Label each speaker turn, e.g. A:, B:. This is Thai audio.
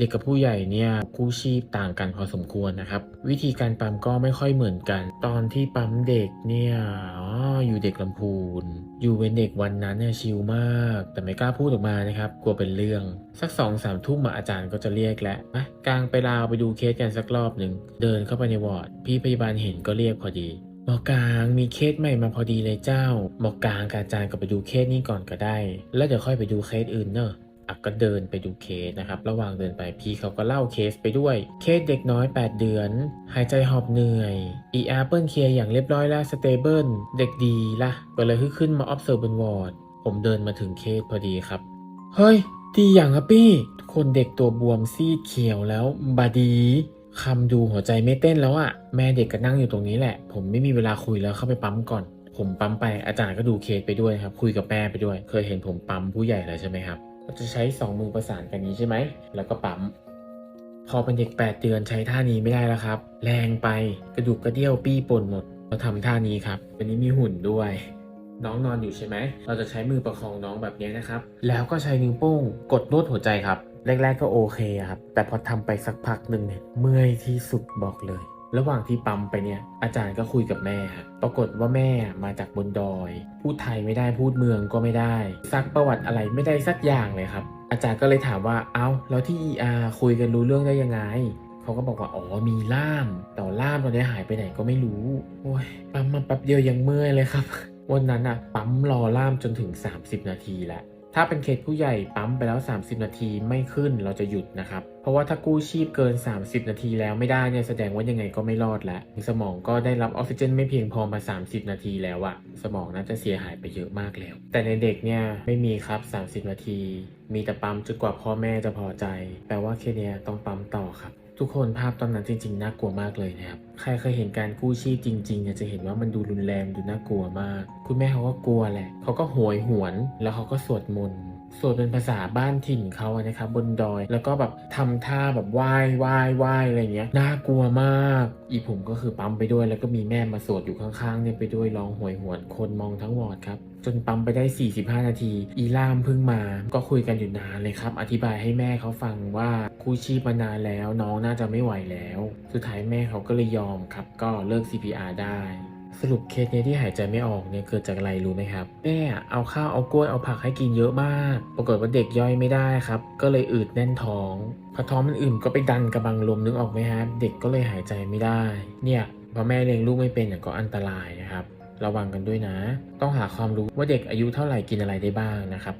A: เด็กกับผู้ใหญ่เนี่ยกู้ชีพต่างกันพอสมควรนะครับ วิธีการปั๊มก็ไม่ค่อยเหมือนกัน ตอนที่ปั๊มเด็กเนี่ยอ๋ออยู่เด็กลำพูน อยู่เป็นเด็กวันนั้นเนี่ยชิลมาก แต่ไม่กล้าพูดออกมานะครับกลัวเป็นเรื่อง สักสองสามทุ่มมาอาจารย์ก็จะเรียกแล้วไปกลางไปลาวไปดูเคสกันสักรอบหนึ่งเดินเข้าไปในวอร์ดพี่พยาบาลเห็นก็เรียกพอดีหมอกลางมีเคสใหม่มาพอดีเลยเจ้าหมอกลางกับอาจารย์ก็ไปดูเคสนี้ก่อนก็ได้ แล้วเดี๋ยวค่อยไปดูเคสอื่นเนอะ ก็เดินไปดูเคสนะครับ ระหว่างเดินไปพี่เขาก็เล่าเคสไปด้วย เคสเด็กน้อย 8 เดือน หายใจหอบเหนื่อย ER เปิ้ลเคลียร์อย่างเรียบร้อยแล้วสเตเบิลเด็กดีละก็เลยขึ้นมา observe บนวอร์ดผมเดินมาถึงเคสพอดีครับ เฮ้ยดีอย่างอะปี้ทุกคนเด็กตัวบวมซีดเขียวแล้วบาดีคำดูหัวใจไม่เต้นแล้วอะแม่เด็กก็นั่งอยู่ตรงนี้แหละ ผมไม่มีเวลาคุยแล้วเข้าไปปั๊มก่อน ผมปั๊มไปอาจารย์ก็ดูเคสไปด้วยครับ คุยกับแม่ไปด้วย เคยเห็นผมปั๊มผู้ใหญ่แล้วใช่ไหมครับ เราจะใช้สองมือประสานกันนี้ใช่ไหม แล้วก็ปั๊ม พอเป็นเด็ก 8 เดือนใช้ท่านี้ไม่ได้แล้วครับ แรงไปกระดูกกระเดี่ยวปี้ป่นหมด เราทำท่านี้ครับวันนี้มีหุ่นด้วย น้องนอนอยู่ใช่ไหม เราจะใช้มือประคองน้องแบบนี้นะครับ แล้วก็ใช้นิ้วโป้งกดนวดหัวใจครับ แรก ๆ ก็โอเคครับ แต่พอทำไปสักพักหนึ่งเนี่ย เมื่อยที่สุดบอกเลย ระหว่างที่ปั๊มไปเนี่ยอาจารย์ก็คุยกับแม่ครับปรากฏว่าแม่มาจากบนดอย พูดไทยไม่ได้พูดเมืองก็ไม่ได้ซักประวัติอะไรไม่ได้สักอย่างเลยครับ อาจารย์ก็เลยถามว่าเอ้าแล้วที่ ER คุยกันรู้เรื่องได้ยังไงเขาก็บอกว่าอ๋อมีล่าม แต่ล่ามตอนนี้หายไปไหนก็ไม่รู้โอ้ยปั๊มมาแป๊บเดียวยังเมื่อยเลยครับวันนั้นอะปั๊มรอล่ามจนถึง 30 นาทีแล้ว ถ้าเป็นเคสผู้ใหญ่ปั๊มไปแล้ว 30 นาทีไม่ขึ้นเราจะหยุดนะครับ เพราะว่าถ้ากู้ชีพเกิน 30 นาทีแล้วไม่ได้เนี่ยแสดงว่ายังไงก็ไม่รอดแล้วสมองก็ได้รับออกซิเจนไม่เพียงพอมา 30 นาทีแล้วอะสมองน่าจะเสียหายไปเยอะมากแล้ว แต่ในเด็กเนี่ยไม่มีครับ 30 นาที มีแต่ปั๊มจนกว่าพ่อแม่จะพอใจ แปลว่าเคเนี้ยต้องปั๊มต่อครับ ทุกคนภาพตอนนั้นจริง ๆ น่ากลัวมากเลยนะครับ ใครเคยเห็นการกู้ชีพจริงๆเนี่ยจะเห็นว่ามันดูรุนแรงดูน่ากลัวมาก คุณแม่เขาก็กลัวแหละเขาก็โหยหวน แล้วเขาก็สวดมนต์ สวดเป็นภาษาบ้านถิ่นเขาอะนะครับบนดอย แล้วก็แบบทำท่าแบบไหว้ไหว้ไหว้อะไรเงี้ยน่ากลัวมาก อีผมก็คือปั๊มไปด้วย แล้วก็มีแม่มาสวดอยู่ข้างๆเนี่ยไปด้วยร้องโหวยหวนคนมองทั้งวอร์ดครับจนปั๊มไปได้ 45 นาที อีล่ามเพิ่งมา ก็คุยกันอยู่นานเลยครับ อธิบายให้แม่เขาฟังว่ากู้ชีพมานานแล้วน้องน่าจะไม่ไหวแล้ว สุดท้ายแม่เขาก็เลยยอมครับ ก็เลิก CPR ได้ สรุปเคสเนี้ยที่หายใจไม่ออกเนี่ยเกิดจากอะไรรู้ไหมครับแม่เอาข้าวเอากล้วยเอาผักให้กินเยอะมาก ปรากฏว่าเด็กย่อยไม่ได้ครับ ก็เลยอืดแน่นท้องพอท้องมันอื่นก็ไปดันกระบังลมนึกออกไหมฮะเด็กก็เลยหายใจไม่ได้ เนี่ยพอแม่เลี้ยงลูกไม่เป็นก็อันตรายนะครับ ระวังกันด้วยนะ ต้องหาความรู้ว่าเด็กอายุเท่าไหร่กินอะไรได้บ้างนะครับ